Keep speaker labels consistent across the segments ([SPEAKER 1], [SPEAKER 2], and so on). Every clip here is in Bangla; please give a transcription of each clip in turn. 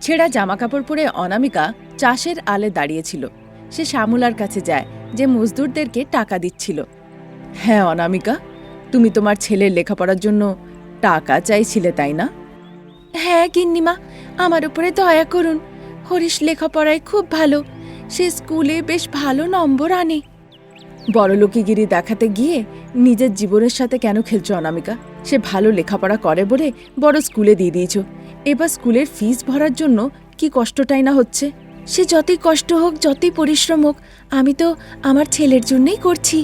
[SPEAKER 1] ছেঁড়া জামাকাপড় পরে অনামিকা চাষের আলে দাঁড়িয়েছিল। সে শ্যামলার কাছে যায়, যে মজদুরদেরকে টাকা দিচ্ছিল। হ্যাঁ অনামিকা, তুমি তোমার ছেলের লেখাপড়ার জন্য টাকা চাইছিলে, তাই না? হ্যাঁ গিন্নিমা, আমার উপরে দয়া করুন। হরিশ লেখাপড়ায় খুব ভালো। সে স্কুলে বেশ ভালো নম্বর আনে। বড়লোকিগিরি দেখাতে গিয়ে নিজের জীবনের সাথে কেন খেলছো অনামিকা? সে ভালো লেখাপড়া করে বলে বড় স্কুলে দিয়ে দিয়েছ। এবার স্কুলের ফিস ভরার জন্য কি কষ্টটাই না হচ্ছে? সে যতই কষ্ট হোক, যতই পরিশ্রম হোক, আমি তো আমার ছেলের জন্যই করছি।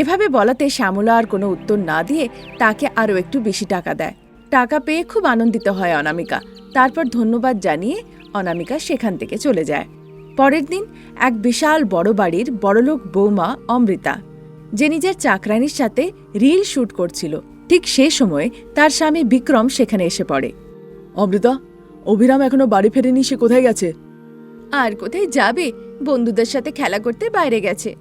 [SPEAKER 1] এভাবে বলাতে শ্যামলা আর কোনো উত্তর না দিয়ে তাকে আরও একটু বেশি টাকা দেয়। টাকা পেয়ে খুব আনন্দিত হয় অনামিকা। তারপর ধন্যবাদ জানিয়ে অনামিকা সেখান থেকে চলে যায়। পরের দিন এক বিশাল বড় বাড়ির বড়লোক বৌমা অমৃতা, যে নিজের চাকরানির সাথে রিল শ্যুট করছিল। ঠিক সে সময় তার স্বামী বিক্রম সেখানে এসে পড়ে।
[SPEAKER 2] অমৃতা অভিরাম এখনও বাড়ি ফেরেনি সে কোথায় গেছে?
[SPEAKER 1] আর কোথায় যাবে? বন্ধুদের সাথে খেলা করতে বাইরে গেছে।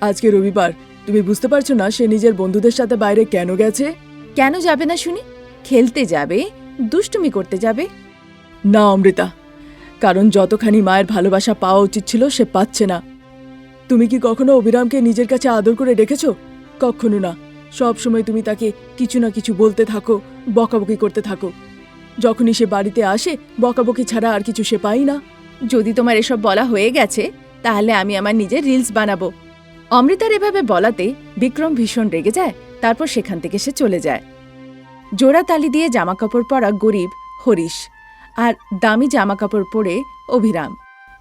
[SPEAKER 2] আজকে রবিবার তুমি বুঝতে পারছ না সে নিজের বন্ধুদের সাথে বাইরে কেন গেছে?
[SPEAKER 1] কেন যাবে না শুনি? খেলতে যাবে? দুষ্টুমি করতে যাবে?
[SPEAKER 2] না অমৃতা। কারণ যতখানি মায়ের ভালোবাসা পাওয়া উচিত ছিল সে পাচ্ছে না। তুমি কি কখনো অভিরামকে নিজের কাছে আদর করে রেখেছো? কখনো না। সব সময় তুমি তাকে কিছু না কিছু বলতে থাকো বকাবকি করতে থাকো। যখনই সে বাড়িতে আসে, বকাবকি ছাড়া আর কিছু সে পাই না।
[SPEAKER 1] যদি তোমার এসব বলা হয়ে গেছে, তাহলে আমি আমার নিজের রিলস বানাবো। অমৃতার এভাবে বলাতে বিক্রম ভীষণ রেগে যায়, তারপর সেখান থেকে সে চলে যায়। জোড়া তালি দিয়ে জামাকাপড় পরা গরিব হরিশ আর দামি জামাকাপড় পরে অভিরাম।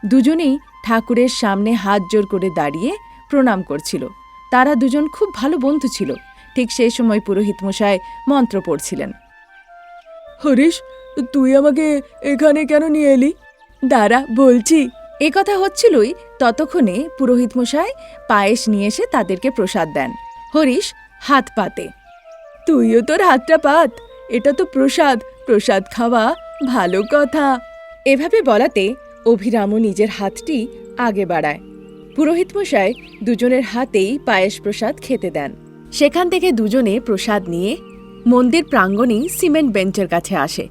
[SPEAKER 1] দুজনেই ঠাকুরের সামনে হাত জোর করে দাঁড়িয়ে প্রণাম করছিল। তারা দুজন খুব ভালো বন্ধু ছিল। ঠিক সেই সময় পুরোহিত মশাই মন্ত্র পড়ছিলেন।
[SPEAKER 2] হরিশ তুই আমাকে এখানে কেন নিয়ে এলি? দাঁড়া বলছি।
[SPEAKER 1] এ কথা হচ্ছিলই ততক্ষণে পুরোহিত মশাই পায়েস নিয়ে এসে তাদেরকে প্রসাদ দেন। হরিশ হাত পাতে।
[SPEAKER 2] তুইও তোর হাতটা পাত। এটা তো প্রসাদ। প্রসাদ খাওয়া ভালো কথা।
[SPEAKER 1] এভাবে বলাতে অভিরামও নিজের হাতটি আগে বাড়ায়। পুরোহিত মশাই দুজনের হাতেই পায়েস প্রসাদ খেতে দেন। সেখান থেকে দুজনে প্রসাদ নিয়ে মন্দির প্রাঙ্গণেই সিমেন্ট বেঞ্চের কাছে আসে।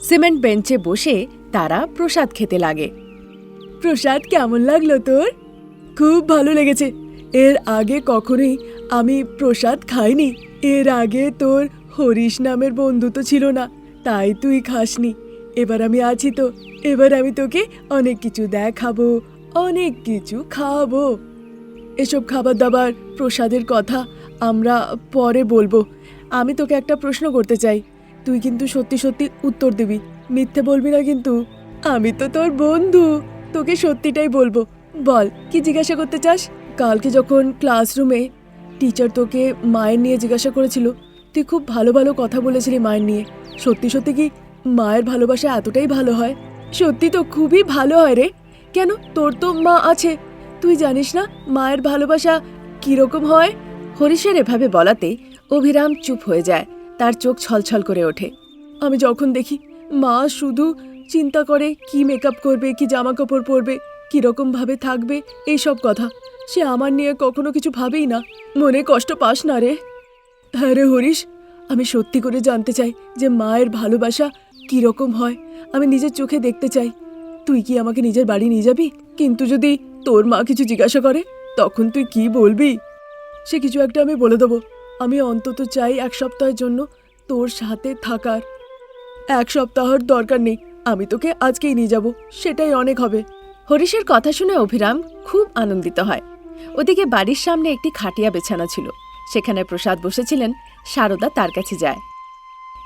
[SPEAKER 1] সিমেন্ট বেঞ্চে বসে তারা প্রসাদ খেতে লাগে।
[SPEAKER 2] প্রসাদ কেমন লাগল তোর? খুব ভালো লেগেছে। এর আগে কখনোই আমি প্রসাদ খাইনি। এর আগে তোর হরিশ নামের বন্ধু তো ছিল না, তাই তুই খাসনি। এবার আমি আছি তো। এবার আমি তোকে অনেক কিছু দেখাবো, অনেক কিছু খাওয়াবো এসব খাবার দাবার, প্রসাদের কথা আমরা পরে বলব। আমি তোকে একটা প্রশ্ন করতে চাই। তুই কিন্তু সত্যি সত্যি উত্তর দিবি। মিথ্যে বলবি না কিন্তু। আমি তো তোর বন্ধু। তোকে সত্যিটাই বলব। বল, কি জিজ্ঞাসা করতে চাস? কালকে যখন ক্লাসরুমে টিচার তোকে মায়ের নিয়ে জিজ্ঞাসা করেছিল, তুই খুব ভালো ভালো কথা বলেছিলি মায়ের নিয়ে। সত্যি সত্যি কি মায়ের ভালোবাসা এতটাই ভালো হয়? সত্যি তো খুবই ভালো হয় রে। কেন? তোর তো মা আছে। তুই জানিস না মায়ের ভালোবাসা কীরকম হয়?
[SPEAKER 1] হরিশের এভাবে বলাতে অভিরাম চুপ হয়ে যায়। তার চোখ ছলছল করে ওঠে।
[SPEAKER 2] আমি যখন দেখি, মা শুধু চিন্তা করে কি মেকআপ করবে, কি জামা কাপড় পরবে, কীরকমভাবে থাকবে এই সব কথা। সে আমার নিয়ে কখনো কিছু ভাবেই না। মনে কষ্ট পাস না রে। হ্যাঁ রে হরিশ, আমি সত্যি করে জানতে চাই যে মায়ের ভালোবাসা কীরকম হয়। আমি নিজের চোখে দেখতে চাই। তুই কি আমাকে নিজের বাড়ি নিয়ে যাবি? কিন্তু যদি তোর মা কিছু জিজ্ঞাসা করে, তখন তুই কি বলবি? সে কিছু একটা আমি বলে দেবো। আমি অন্তত চাই এক সপ্তাহের জন্য তোর সাথে থাকার। এক সপ্তাহর দরকার নেই আমি তোকে আজকেই নিয়ে যাব সেটাই অনেক হবে।
[SPEAKER 1] হরিশের কথা শুনে অভিরাম খুব আনন্দিত হয়। ওদিকে বাড়ির সামনে একটি খাটিয়া বেছানা ছিল সেখানে প্রসাদ বসেছিলেন সারদা তার কাছে যায়।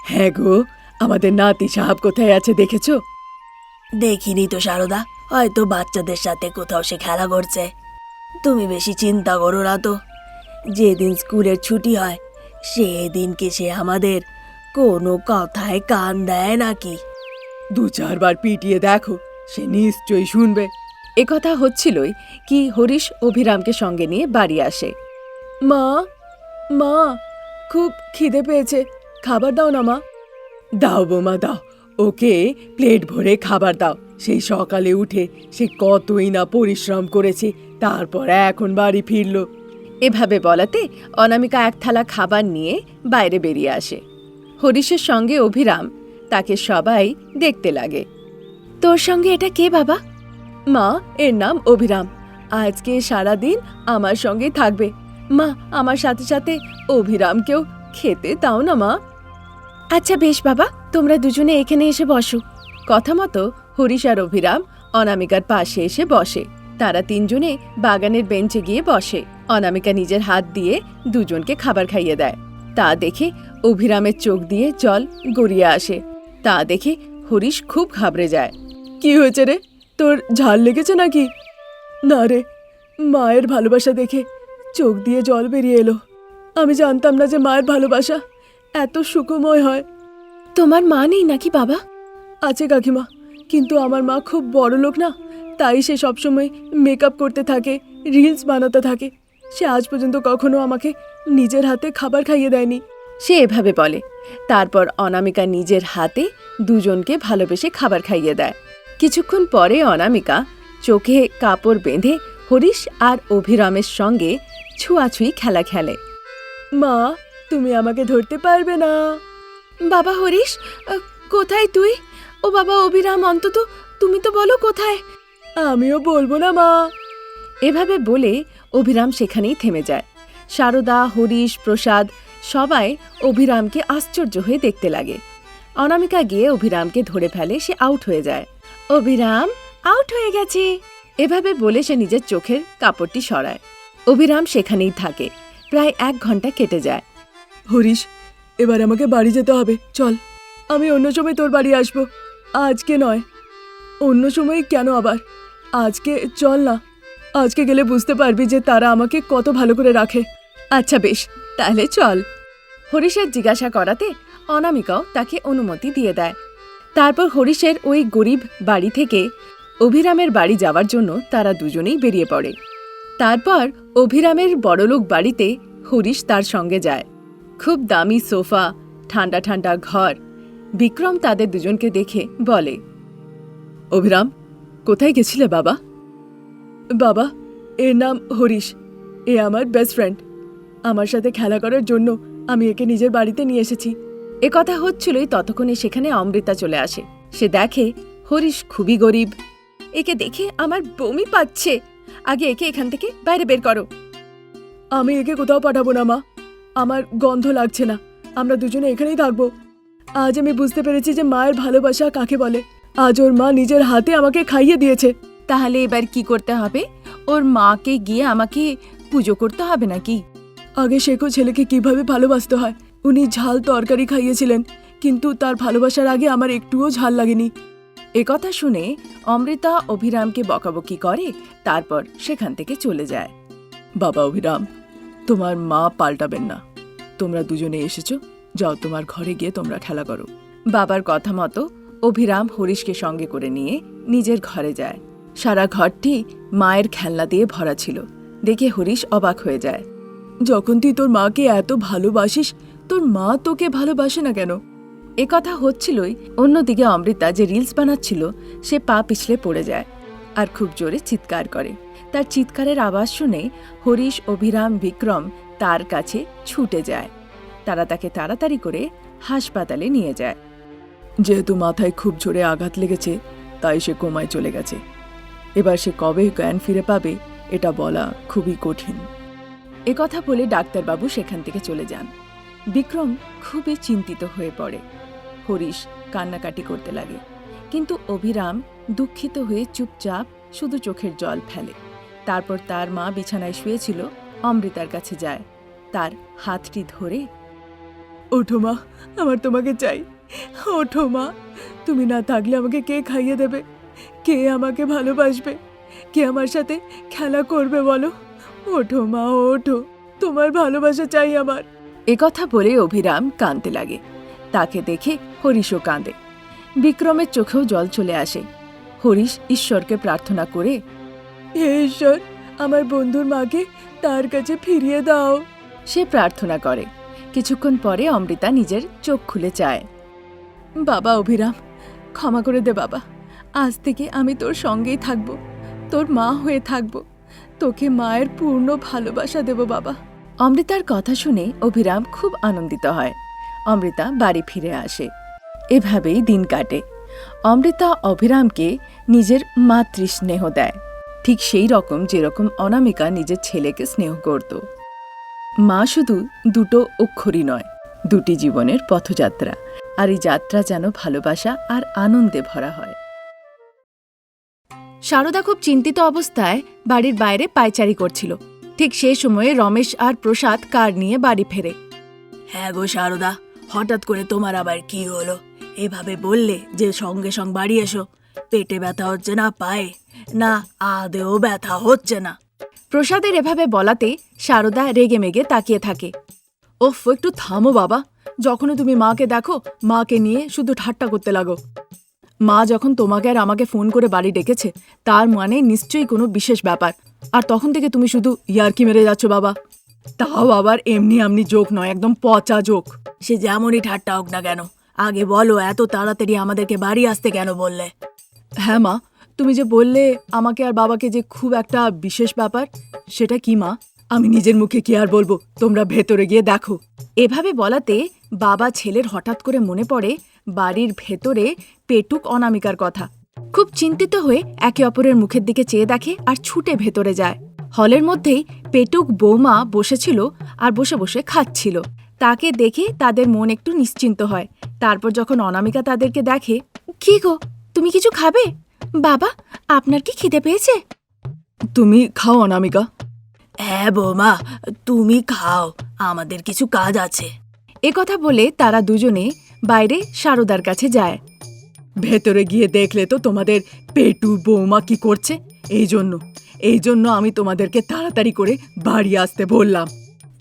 [SPEAKER 2] হ্যাঁ গো আমাদের নাতি সাহাব কোথায় আছে দেখেছ?
[SPEAKER 3] দেখিনি তো সারদা হয়তো বাচ্চাদের সাথে কোথাও সে খেলা করছে। তুমি বেশি চিন্তা করো না তো। যেদিন স্কুলের ছুটি হয় সেদিন কি সে আমাদের কোনো কথায় কান দেয় নাকি?
[SPEAKER 2] দু চারবার পিটিয়ে দেখো সে নিশ্চয়ই শুনবে।
[SPEAKER 1] একথা হচ্ছিলই কি হরিশ অভিরামকে সঙ্গে নিয়ে বাড়ি আসে।
[SPEAKER 2] মা মা খুব খিদে পেয়েছে খাবার দাও না মা। দাও বোমা দাও। ওকে প্লেট ভরে খাবার দাও। সেই সকালে উঠে সে কতই না পরিশ্রম করেছে তারপর এখন বাড়ি ফিরলো।
[SPEAKER 1] এভাবে বলাতে অনামিকা এক থালা খাবার নিয়ে বাইরে বেরিয়ে আসে। হরিশের সঙ্গে অভিরাম তাকে সবাই দেখতে লাগে। তোর সঙ্গে এটা কে বাবা?
[SPEAKER 2] মা, এর নাম অভিরাম। আজকে সারা দিন আমার সঙ্গেই থাকবে। মা, আমার সাথে সাথে অভিরামকেও খেতে দাও না, মা।
[SPEAKER 1] আচ্ছা বেশ বাবা, তোমরা দুজনে এখানে এসে বসো। কথা মতো হরিশ আর অভিরাম অনামিকার পাশে এসে বসে। তারা তিনজনে বাগানের বেঞ্চে গিয়ে বসে। অনামিকা নিজের হাত দিয়ে দুজনকে খাবার খাইয়ে দেয়। তা দেখে অভিরামের চোখ দিয়ে জল গড়িয়ে আসে। তা দেখে হরিশ খুব ঘাবড়ে যায়।
[SPEAKER 2] কি হয়েছে রে? তোর ঝাল লেগেছে নাকি? না রে মায়ের ভালোবাসা দেখে চোখ দিয়ে জল বেরিয়ে এলো। আমি জানতাম না যে মায়ের ভালোবাসা এত সুখময় হয়।
[SPEAKER 1] তোমার মা নেই নাকি বাবা?
[SPEAKER 2] আছে কাকিমা কিন্তু আমার মা খুব বড় লোক না। তাই সে সবসময় মেকআপ করতে থাকে রিলস বানাতে থাকে। সে আজ পর্যন্ত কখনো আমাকে নিজের হাতে খাবার খাইয়ে দেয়নি।
[SPEAKER 1] সে এভাবে বলে। তারপর অনামিকা নিজের হাতে দুজনকে ভালোবেসে খাবার খাইয়ে দেয়। কিছুক্ষণ পরে অনামিকা চোখে কাপড় বেঁধে হরিশ আর অভিরামের সঙ্গে ছুঁয়াছুঁই খেলা খেলে।
[SPEAKER 2] মা, তুমি আমাকে ধরতে পারবে না।
[SPEAKER 1] বাবা হরিশ কোথায় তুই? ও বাবা, অভিরাম, অন্তত তুমি তো বলো কোথায়?
[SPEAKER 2] আমিও বলব না, মা।
[SPEAKER 1] এভাবে বলে অভিরাম সেখানেই থেমে যায়। সারদা, হরিশ, প্রসাদ সবাই অভিরামকে আশ্চর্য হয়ে দেখতে লাগে। অনামিকা গিয়ে অভিরামকে ধরে ফেলে সে আউট হয়ে যায়। অভিরাম আউট হয়ে গেছে। এভাবে বলে সে নিজের চোখের কাপড়টি সরায়। অভিরাম সেখানেই থাকে। প্রায় এক ঘণ্টা কেটে যায়।
[SPEAKER 2] হরিশ, এবার আমাকে বাড়ি যেতে হবে। চল, আমি অন্য সময় তোর বাড়ি আসব। আজকে নয়। অন্য সময় কেন আবার? আজকে চল না। আজকে গেলে বুঝতে পারবি যে তারা আমাকে কত ভালো করে রাখে।
[SPEAKER 1] আচ্ছা বেশ, তাহলে চল। হরিশের জিজ্ঞাসা করাতে অনামিকাও তাকে অনুমতি দিয়ে দেয়। তারপর হরিশের ওই গরিব বাড়ি থেকে অভিরামের বাড়ি যাওয়ার জন্য তারা দুজনেই বেরিয়ে পড়ে। তারপর অভিরামের বড়লোক বাড়িতে হরিশ তার সঙ্গে যায়। খুব দামি সোফা, ঠান্ডা ঠান্ডা ঘর। বিক্রম তাদের দুজনকে দেখে বলে,
[SPEAKER 2] অভিরাম কোথায় গেছিলে, বাবা? বাবা, এর নাম হরিশ। এ আমার বেস্ট ফ্রেন্ড আমার সাথে খেলা করার জন্য আমি একে নিজের বাড়িতে নিয়ে এসেছি।
[SPEAKER 1] এ কথা হচ্ছিলই ততক্ষণে সেখানে অমৃতা চলে আসে। সে দেখে, হরিশ খুবই গরিব। একে দেখে আমার বমি পাচ্ছে। আগে একে এখান থেকে বাইরে বের করো।
[SPEAKER 2] আমি একে কোথাও পাঠাবো না, মা। আমার গন্ধ লাগছে না। আমরা দুজনে এখানেই থাকব। আজ আমি বুঝতে পেরেছি যে মায়ের ভালোবাসা কাকে বলে। আজ ওর মা নিজের হাতে আমাকে খাইয়ে দিয়েছে।
[SPEAKER 1] তাহলে এবার কি করতে হবে? ওর মাকে গিয়ে আমাকে পুজো করতে হবে নাকি?
[SPEAKER 2] আগে শেখো ছেলেকে কীভাবে ভালোবাসতে হয়। উনি ঝাল তরকারি খাইয়েছিলেন কিন্তু তার ভালোবাসার আগে আমার একটুও ঝাল লাগেনি।
[SPEAKER 1] কথা শুনে অমৃতা অভিরামকে বকাবকি করে তারপর সেখান থেকে চলে যায়।
[SPEAKER 2] বাবা অভিরাম তোমার মা পাল্টাবেন না। তোমরা দুজনে এসেছ যাও তোমার ঘরে গিয়ে তোমরা খেলা করো।
[SPEAKER 1] বাবার কথা মতো অভিরাম হরিশকে সঙ্গে করে নিয়ে নিজের ঘরে যায়। সারা ঘরটি মায়ের খেলনা দিয়ে ভরা ছিল। দেখে হরিশ অবাক হয়ে যায়।
[SPEAKER 2] যখন তুই তোর মাকে এত ভালোবাসিস, তোর মা তোকে ভালোবাসে না কেন?
[SPEAKER 1] এ কথা হচ্ছিলই, অন্যদিকে অমৃতা যে রিলস বানাচ্ছিল, সে পা পিছলে পড়ে যায় আর খুব জোরে চিৎকার করে। তার চিৎকারের আওয়াজ শুনে হরিশ, অভিরাম, বিক্রম তার কাছে ছুটে যায়। তারা তাকে তাড়াতাড়ি করে হাসপাতালে নিয়ে যায়।
[SPEAKER 2] যেহেতু মাথায় খুব জোরে আঘাত লেগেছে, তাই সে কোমায় চলে গেছে। এবার সে কবে জ্ঞান ফিরে পাবে, এটা বলা খুবই কঠিন।
[SPEAKER 1] এ কথা বলে ডাক্তারবাবু সেখান থেকে চলে যান। বিক্রম খুবই চিন্তিত হয়ে পড়ে। হরিশ কান্নাকাটি করতে লাগে। কিন্তু অভিরাম দুঃখিত হয়ে চুপচাপ শুধু চোখের জল ফেলে। তারপর তার মা বিছানায় শুয়েছিল, অমৃতার কাছে যায়। তার হাতটি ধরে,
[SPEAKER 2] ওঠো মা, আমার তোমাকে চাই। ওঠো মা, তুমি না থাকলে আমাকে কে খাইয়ে দেবে? কে আমাকে ভালোবাসবে? কে আমার সাথে খেলা করবে বলো? ওঠো মা, ওঠো, তোমার ভালোবাসা চাই আমার।
[SPEAKER 1] কথা বলে অভিরাম কাঁদতে লাগে। তাকে দেখে হরিশও কাঁদে। বিক্রমের চোখেও জল চলে আসে। হরিশ ঈশ্বরকে প্রার্থনা করে,
[SPEAKER 2] হে ঈশ্বর, আমার বন্ধুর মাকে তার কাছে ফিরিয়ে দাও।
[SPEAKER 1] সে প্রার্থনা করে। কিছুক্ষণ পরে অমৃতা নিজের চোখ খুলে চায়।
[SPEAKER 2] বাবা অভিরাম, ক্ষমা করে দে বাবা। আজ থেকে আমি তোর সঙ্গেই থাকব। তোর মা হয়ে থাকব। তোকে মায়ের পূর্ণ ভালোবাসা দেব বাবা।
[SPEAKER 1] অমৃতার কথা শুনে অভিরাম খুব আনন্দিত হয়। অমৃতা বাড়ি ফিরে আসে। এভাবেই দিন কাটে। অমৃতা অভিরামকে নিজের মাতৃস্নেহ দেয়। ঠিক সেই রকম যেরকম অনামিকা নিজের ছেলেকে স্নেহ করত। মা শুধু দুটো অক্ষরই নয়, দুটি জীবনের পথযাত্রা। আর এই যাত্রা যেন ভালোবাসা আর আনন্দে ভরা হয়। সারদা খুব চিন্তিত অবস্থায় বাড়ির বাইরে পায়চারি করছিল। ঠিক সেই সময়ে রমেশ আর প্রসাদ কার নিয়ে বাড়ি ফেরে।
[SPEAKER 3] হ্যাঁ গো সারদা হঠাৎ করে তোমার আবার কি হলো? এভাবে বললে যে সঙ্গে সঙ্গে বাড়ি এসো। পেটে ব্যথা হচ্ছে না পায়ে। না আদেও ব্যথা হচ্ছে না।
[SPEAKER 1] প্রসাদের এভাবে বলাতে সারদা রেগে মেগে তাকিয়ে থাকে। ওফ একটু থামো বাবা। যখনই তুমি মাকে দেখো মাকে নিয়ে শুধু ঠাট্টা করতে লাগো। মা যখন তোমাকে আর আমাকে ফোন করে বাড়ি ডেকেছে তার মানে নিশ্চয়ই কোনো বিশেষ ব্যাপার। আর তখন থেকে তুমি শুধু ইয়ার্কি মেরে যাচ্ছ বাবা। তাও আবার এমনি এমনি জোক নয় একদম পচা জোক।
[SPEAKER 3] সে যেমনই ঠাট্টা হোক না কেন আগে বলো এত তাড়াতাড়ি আমাদেরকে বাড়ি আসতে কেন বললে?
[SPEAKER 1] হ্যাঁ মা তুমি যে বললে আমাকে আর বাবাকে যে খুব একটা বিশেষ ব্যাপার সেটা কি মা? আমি নিজের মুখে কি আর বলব? তোমরা ভেতরে গিয়ে দেখো। এভাবে বলাতে বাবা ছেলের হঠাৎ করে মনে পড়ে বাড়ির ভেতরে পেটুক অনামিকার কথা। খুব চিন্তিত হয়ে একে অপরের মুখের দিকে চেয়ে দেখে আর ছুটে ভেতরে যায়। হলের মধ্যেই পেটুক বৌমা বসেছিল আর বসে বসে খাচ্ছিল। তাকে দেখে তাদের মন একটু নিশ্চিন্ত হয়। তারপর যখন অনামিকা তাদেরকে দেখে, কি গো, তুমি কিছু খাবে? বাবা, আপনার কি খিদে পেয়েছে? তুমি খাও অনামিকা।
[SPEAKER 3] হ্যাঁ বৌমা, তুমি খাও। আমাদের কিছু কাজ আছে।
[SPEAKER 1] কথা বলে তারা দুজনে বাইরে সারদার কাছে যায়। ভেতরে গিয়ে দেখলে তো তোমাদের পেটু বৌমা কি করছে? এই জন্য এই জন্য আমি তোমাদেরকে তাড়াতাড়ি করে বাড়ি আসতে বললাম।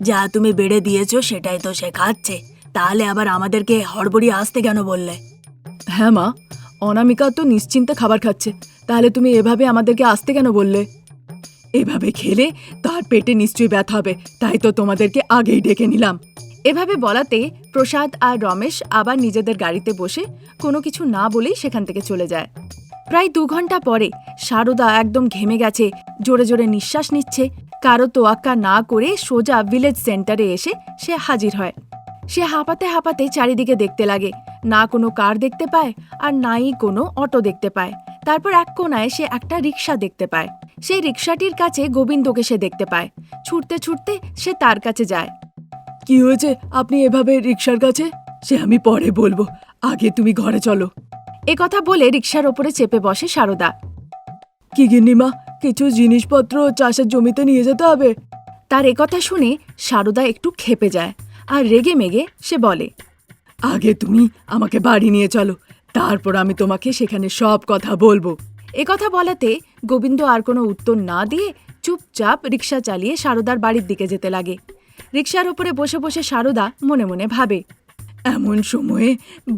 [SPEAKER 3] যা তুমি বেড়ে দিয়েছ সেটাই তো সে খাচ্ছে। তাহলে আবার আমাদেরকে হড়বড়ি আসতে কেন বললে?
[SPEAKER 1] হ্যাঁ মা অনামিকা তো নিশ্চিন্তে খাবার খাচ্ছে। তাহলে তুমি এভাবে আমাদেরকে আসতে কেন বললে? এভাবে খেলে তার পেটে নিশ্চয়ই ব্যথা হবে তাই তো তোমাদেরকে আগেই ডেকে নিলাম। এভাবে বলাতে প্রসাদ আর রমেশ আবার নিজেদের গাড়িতে বসে কোনো কিছু না বলেই সেখান থেকে চলে যায়। প্রায় দু ঘণ্টা পরে সারদা একদম ঘেমে গেছে, জোরে জোরে নিঃশ্বাস নিচ্ছে। কারও তোয়াক্কা না করে সোজা ভিলেজ সেন্টারে এসে সে হাজির হয়। সে হাঁপাতে হাঁপাতে চারিদিকে দেখতে লাগে। না কোনো কার দেখতে পায় আর নাই কোনো অটো দেখতে পায়। তারপর এক কোনায় সে একটা রিক্সা দেখতে পায়। সেই রিক্সাটির কাছে গোবিন্দকে সে দেখতে পায়। ছুটতে ছুটতে সে তার কাছে যায়। কি হয়েছে? আপনি এভাবে রিক্সার কাছে? সে আমি পরে বলব। আগে তুমি ঘরে চলো। এ কথা বলে রিক্সার ওপরে চেপে বসে সারদা। কি গিন্নিমা কিছু জিনিসপত্র চাষের জমিতে নিয়ে যেতে হবে? তার একথা শুনে সারদা একটু খেপে যায় আর রেগে মেগে সে বলে আগে তুমি আমাকে বাড়ি নিয়ে চলো তারপর আমি তোমাকে সেখানে সব কথা বলব। এ কথা বলাতে গোবিন্দ আর কোনো উত্তর না দিয়ে চুপচাপ রিক্সা চালিয়ে সারদার বাড়ির দিকে যেতে লাগে। রিক্সার ওপরে বসে বসে সারদা মনে মনে ভাবে, এমন সময়ে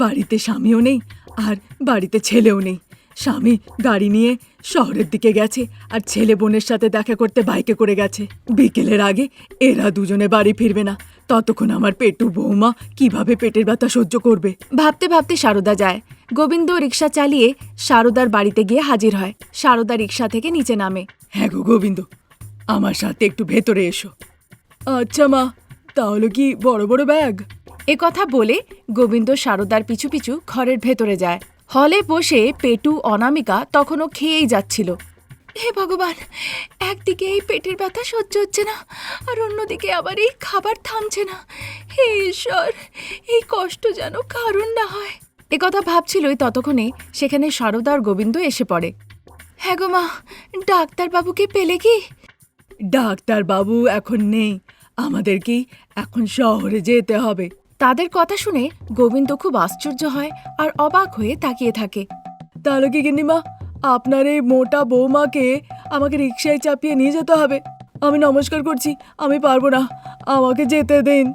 [SPEAKER 1] বাড়িতে স্বামীও নেই আর বাড়িতে ছেলেও নেই। স্বামী গাড়ি নিয়ে শহরের দিকে গেছে আর ছেলে বোনের সাথে দেখা করতে বাইকে করে গেছে। বিকেলের আগে এরা দুজনে বাড়ি ফিরবে না। ততক্ষণ আমার পেটু বৌমা কীভাবে পেটের ব্যথা সহ্য করবে? ভাবতে ভাবতে সারদা যায়। গোবিন্দ রিক্সা চালিয়ে সারদার বাড়িতে গিয়ে হাজির হয়। সারদা রিক্সা থেকে নিচে নামে হ্যাঁ গো গোবিন্দ, আমার সাথে একটু ভেতরে এসো। আচ্ছা মা তাহলে কি বড় বড় ব্যাগ? এ কথা বলে গোবিন্দ সারদার পিছু পিছু ঘরের ভেতরে যায়। হলে বসে পেটু অনামিকা তখনও খেয়েই যাচ্ছিল। হে ভগবান একদিকে এই পেটের ব্যথা সহ্য হচ্ছে না আর অন্যদিকে আবার এই খাবার থামছে না। হে ঈশ্বর এই কষ্ট যেন কারণ না হয়। এ কথা ভাবছিলই ততক্ষণে সেখানে সারদা আর গোবিন্দ এসে পড়ে। হ্যাঁ গো মা ডাক্তারবাবুকে পেলে কি? ডাক্তারবাবু এখন নেই। আমাদেরকেই এখন শহরে যেতে হবে। তাদের কথা শুনে গোবিন্দ খুব আশ্চর্য হয় আর অবাক হয়ে তাকিয়ে থাকে। তাহলে কি গিন্নিমা, আপনার এই মোটা বৌমাকে আমাকে রিক্সায় চাপিয়ে নিয়ে যেতে হবে? আমি নমস্কার করছি, আমি পারব না, আমাকে যেতে দিন।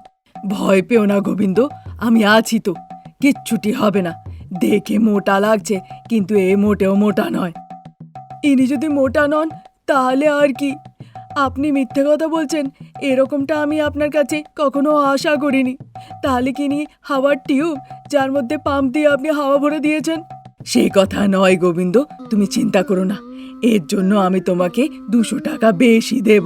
[SPEAKER 1] ভয় পেও না গোবিন্দ, আমি আছি তো, কিচ্ছুটি হবে না। দেখে মোটা লাগছে, কিন্তু এ মোটেও মোটা নয়। ইনি যদি মোটা নন, তাহলে আর কি? আপনি মিথ্যে কথা বলছেন। এরকমটা আমি আপনার কাছে কখনো আশা করিনি। তাহলে কি নি হাওয়ার টিউব যার মধ্যে পাম্প দিয়ে আপনি হাওয়া ভরে দিয়েছেন? সে কথা নয় গোবিন্দ তুমি চিন্তা করো না। এর জন্য আমি তোমাকে দুশো টাকা বেশি দেব।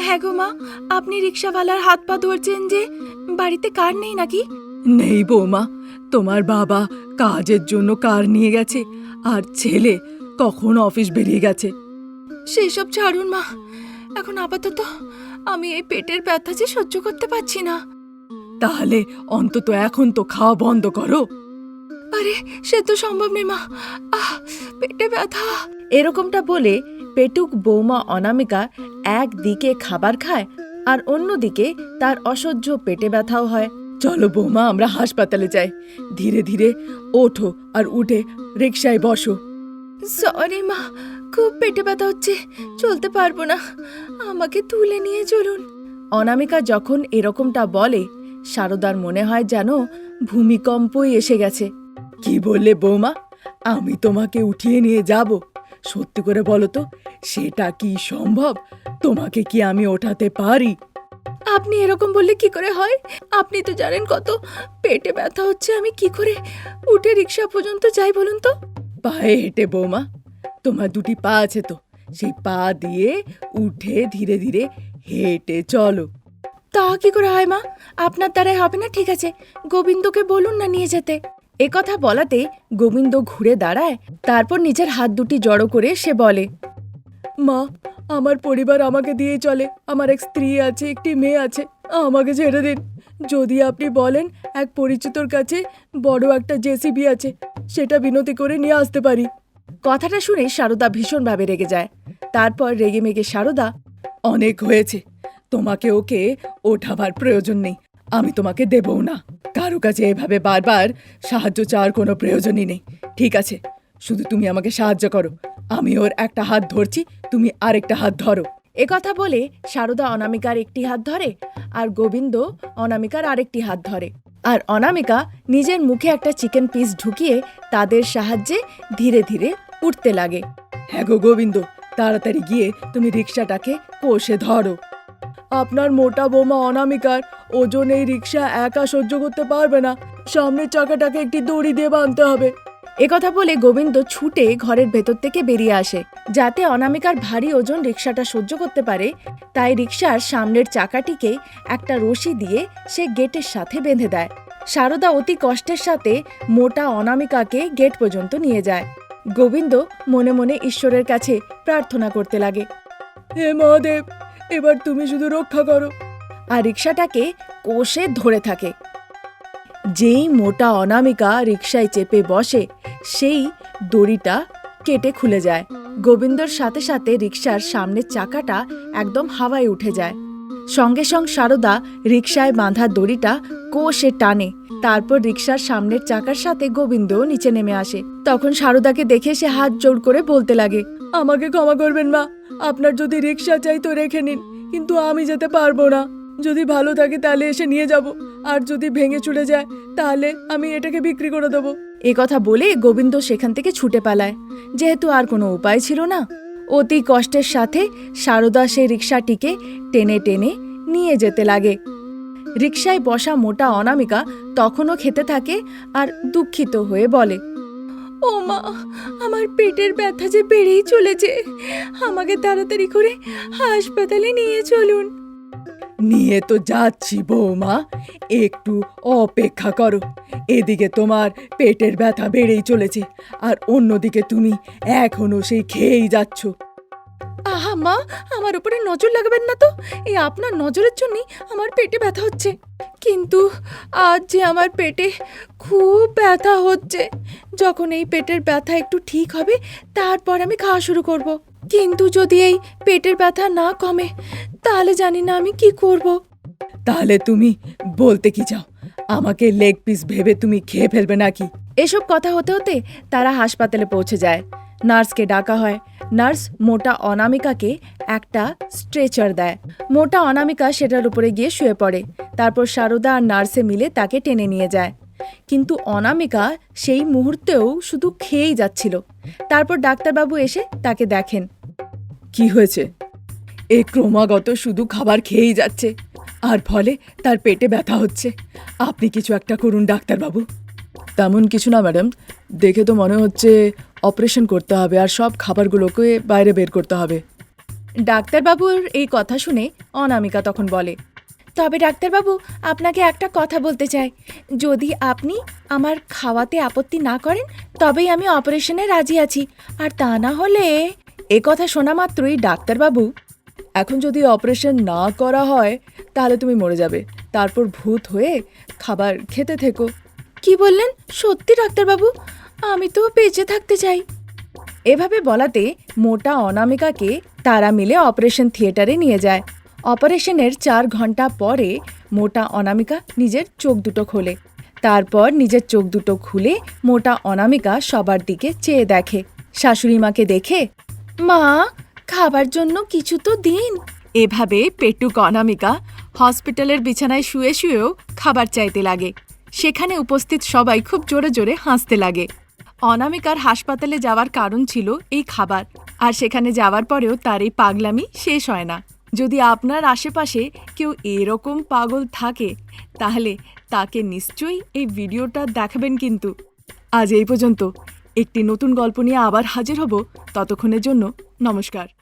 [SPEAKER 1] হ্যাঁ গো মা আপনি রিক্সাওয়ালার হাত পা ধরছেন যে বাড়িতে কার নেই নাকি? নেই বৌমা
[SPEAKER 2] তোমার বাবা কাজের জন্য কার নিয়ে গেছে আর ছেলে কখন অফিস বেরিয়ে গেছে?
[SPEAKER 1] সেসব ছাড়ুন মা এখন আপাতত আমি এই পেটের ব্যথা যে সহ্য করতে পারছি না।
[SPEAKER 2] তাহলে অন্তত এখন তো খাওয়া বন্ধ করো।
[SPEAKER 1] আরে সে তো সম্ভব নেই মা। আহ পেটে ব্যথা। এরকমটা বলে পেটুক বৌমা অনামিকা একদিকে খাবার খায় আর অন্যদিকে তার অসহ্য পেটে ব্যথাও হয়।
[SPEAKER 2] চলো বৌমা আমরা হাসপাতালে যাই। ধীরে ধীরে ওঠো আর উঠে রিক্সায় বসো।
[SPEAKER 1] সরি মা খুব পেটে ব্যথা হচ্ছে, চলতে পারব না। আমাকে তুলে নিয়ে চলুন। অনামিকা যখন এরকমটা বলে, সারদার মনে হয় যেন ভূমিকম্পই এসে গেছে।
[SPEAKER 2] কি বললে বৌমা? আমি তোমাকে উঠিয়ে নিয়ে যাব। সত্যি করে বলো তো, সেটা কি সম্ভব? তোমাকে কি আমি ওঠাতে পারি?
[SPEAKER 1] আপনি এরকম বললে কি করে হয়? আপনি তো জানেন কত পেটে ব্যথা হচ্ছে, আমি কি করে উঠে রিক্সা পর্যন্ত যাই বলুন তো?
[SPEAKER 2] পায়ে হেঁটে বৌমা তোমার দুটি পা আছে তো সেই পা দিয়ে উঠে ধীরে ধীরে হেঁটে চলো।
[SPEAKER 1] তা কি করে হয় মা? আপনার দ্বারাই হবে না ঠিক আছে। গোবিন্দকে বলুন না নিয়ে যেতে। এ কথা বলাতে গোবিন্দ ঘুরে দাঁড়ায় তারপর নিজের হাত দুটি জড়ো করে সে বলে
[SPEAKER 2] মা আমার পরিবার আমাকে দিয়ে চলে। আমার এক স্ত্রী আছে একটি মেয়ে আছে। আমাকে ছেড়ে দিন। যদি আপনি বলেন এক পরিচিতর কাছে বড় একটা জেসিবি আছে সেটা বিনতি করে নিয়ে আসতে পারি।
[SPEAKER 1] কথাটা শুনে সারদা ভীষণভাবে রেগে যায়। তারপর রেগে মেগে সারদা,
[SPEAKER 2] অনেক হয়েছে। তোমাকে ওকে ওঠাবার প্রয়োজন নেই। আমি তোমাকে দেবও না। কারও কাছে এভাবে বারবার সাহায্য চাওয়ার কোনো প্রয়োজনই নেই। ঠিক আছে, শুধু তুমি আমাকে সাহায্য করো। আমি ওর একটা হাত ধরছি, তুমি আরেকটা হাত ধরো।
[SPEAKER 1] এ কথা বলে সারদা অনামিকার একটি হাত ধরে আর গোবিন্দ অনামিকার আরেকটি হাত ধরে। আর অনামিকা নিজের মুখে একটা চিকেন পিস ঢুকিয়ে তাদের সাহায্যে ধীরে ধীরে উঠতে লাগে।
[SPEAKER 2] হ্যাঁ গো গোবিন্দ তাড়াতাড়ি গিয়ে তুমি রিক্সাটাকে কষে ধরো। আপনার মোটা বোমা অনামিকার ওজন এই রিক্সা একা সহ্য করতে পারবে না। সামনের চাকাটাকে একটি দড়ি দিয়ে বাঁধতে হবে।
[SPEAKER 1] একথা বলে গোবিন্দ ছুটে ঘরের ভেতর থেকে বেরিয়ে আসে। যাতে অনামিকার ভারী ওজন রিক্সাটা সহ্য করতে পারে তাই রিক্সার সামনের চাকাটিকে একটা রশি দিয়ে সে গেটের সাথে বেঁধে দেয়। সারদা অতি কষ্টের সাথে মোটা অনামিকাকে গেট পর্যন্ত নিয়ে যায়। গোবিন্দ মনে মনে ঈশ্বরের কাছে প্রার্থনা করতে লাগে।
[SPEAKER 2] হে মহাদেব এবার তুমি শুধু রক্ষা করো।
[SPEAKER 1] আর রিক্সাটাকে কোষে ধরে থাকে। যেই মোটা অনামিকা রিক্সায় চেপে বসে সেই দড়িটা কেটে খুলে যায়। গোবিন্দর সাথে সাথে রিক্সার সামনের চাকাটা একদম হাওয়ায় উঠে যায়। সঙ্গে সঙ্গে সারদা রিক্সায় বাঁধা দড়িটা কোষে টানে। তারপর রিক্সার সামনের চাকার সাথে গোবিন্দও নিচে নেমে আসে। তখন সারদাকে দেখে সে হাত জোড় করে বলতে লাগে,
[SPEAKER 2] আমাকে ক্ষমা করবেন মা, আপনার যদি রিক্সা চাই তো রেখে নিন, কিন্তু আমি যেতে পারব না। যদি ভালো থাকে তাহলে এসে নিয়ে যাব, আর যদি ভেঙে চুড়ে যায় তাহলে আমি এটাকে বিক্রি করে দেবো।
[SPEAKER 1] এ কথা বলে গোবিন্দ সেখান থেকে ছুটে পালায়। যেহেতু আর কোনো উপায় ছিল না, অতি কষ্টের সাথে সারদা সেই রিক্সাটিকে টেনে টেনে নিয়ে যেতে লাগে। রিক্সায় বসা মোটা অনামিকা তখনও খেতে থাকে আর দুঃখিত হয়ে বলে, ও মা, আমার পেটের ব্যথা যে বেড়েই চলেছে। আমাকে তাড়াতাড়ি করে হাসপাতালে নিয়ে চলুন।
[SPEAKER 2] নিয়ে তো যাচ্ছি বৌমা। একটু অপেক্ষা করো। এদিকে তোমার পেটের ব্যথা বেড়েই চলেছে, আর অন্যদিকে তুমি এখনও সেই খেয়েই যাচ্ছ।
[SPEAKER 1] আহা মা, আমার উপরে নজর লাগাবেন না তো। এই আপনার নজরের জন্যই আমার পেটে ব্যথা হচ্ছে। কিন্তু আজ যে আমার পেটে খুব ব্যথা হচ্ছে, যখন এই পেটের ব্যথা একটু ঠিক হবে, তারপর আমি খাওয়া শুরু করব। কিন্তু যদি এই পেটের ব্যথা না কমে তাহলে জানি না আমি কি করব।
[SPEAKER 2] তাহলে তুমি বলতে কি চাও? আমাকে লেগ পিস ভেবে তুমি খেয়ে ফেলবে নাকি?
[SPEAKER 1] এসব কথা হতে হতে তারা হাসপাতালে পৌঁছে যায়। নার্সকে ডাকা হয়। নার্স মোটা অনামিকাকে একটা স্ট্রেচার দেয়। মোটা অনামিকা সেটার উপরে গিয়ে শুয়ে পড়ে। তারপর সারদা আর নার্সে মিলে তাকে টেনে নিয়ে যায়। কিন্তু অনামিকা সেই মুহূর্তেও শুধু খেয়েই যাচ্ছিল। তারপর ডাক্তারবাবু এসে তাকে দেখেন।
[SPEAKER 2] কি হয়েছে? এ ক্রমাগত শুধু খাবার খেয়েই যাচ্ছে, আর ফলে তার পেটে ব্যথা হচ্ছে। আপনি কিছু একটা করুন, ডাক্তারবাবু। তেমন কিছু না, ম্যাডাম। দেখে তো মনে হচ্ছে অপারেশন করতে হবে, আর সব খাবারগুলোকে বাইরে বের করতে হবে।
[SPEAKER 1] ডাক্তারবাবুর এই কথা শুনে অনামিকা তখন বলে, তবে ডাক্তারবাবু, আপনাকে একটা কথা বলতে চাই। যদি আপনি আমার খাওয়াতে আপত্তি না করেন, তবেই আমি অপারেশনে রাজি আছি। আর তা না হলে এ কথা শোনা মাত্রই ডাক্তারবাবু,
[SPEAKER 2] এখন যদি অপারেশন না করা হয়, তাহলে তুমি মরে যাবে। তারপর ভূত হয়ে খাবার খেতে থেকো।
[SPEAKER 1] কি বললেন? সত্যি ডাক্তারবাবু? আমি তো বেঁচে থাকতে চাই। এভাবে বলাতে মোটা অনামিকাকে তারা মিলে অপারেশন থিয়েটারে নিয়ে যায়। অপারেশনের চার ঘণ্টা পরে মোটা অনামিকা নিজের চোখ দুটো খোলে। তারপর নিজের চোখ দুটো খুলে মোটা অনামিকা সবার দিকে চেয়ে দেখে। শাশুড়ি মাকে দেখে মা, খাবার জন্য কিছু তো দিন। এভাবে পেটুক অনামিকা হসপিটালের বিছানায় শুয়ে শুয়েও খাবার চাইতে লাগে। সেখানে উপস্থিত সবাই খুব জোরে জোরে হাসতে লাগে। অনামিকার হাসপাতালে যাওয়ার কারণ ছিল এই খাবার। আর সেখানে যাওয়ার পরেও তার এই পাগলামি শেষ হয় না। যদি আপনার আশেপাশে কেউ এরকম পাগল থাকে, তাহলে তাকে নিশ্চয়ই এই ভিডিওটা দেখাবেন কিন্তু। আজ এই পর্যন্ত। একটি নতুন গল্প নিয়ে আবার হাজির হব ততক্ষণের জন্য নমস্কার।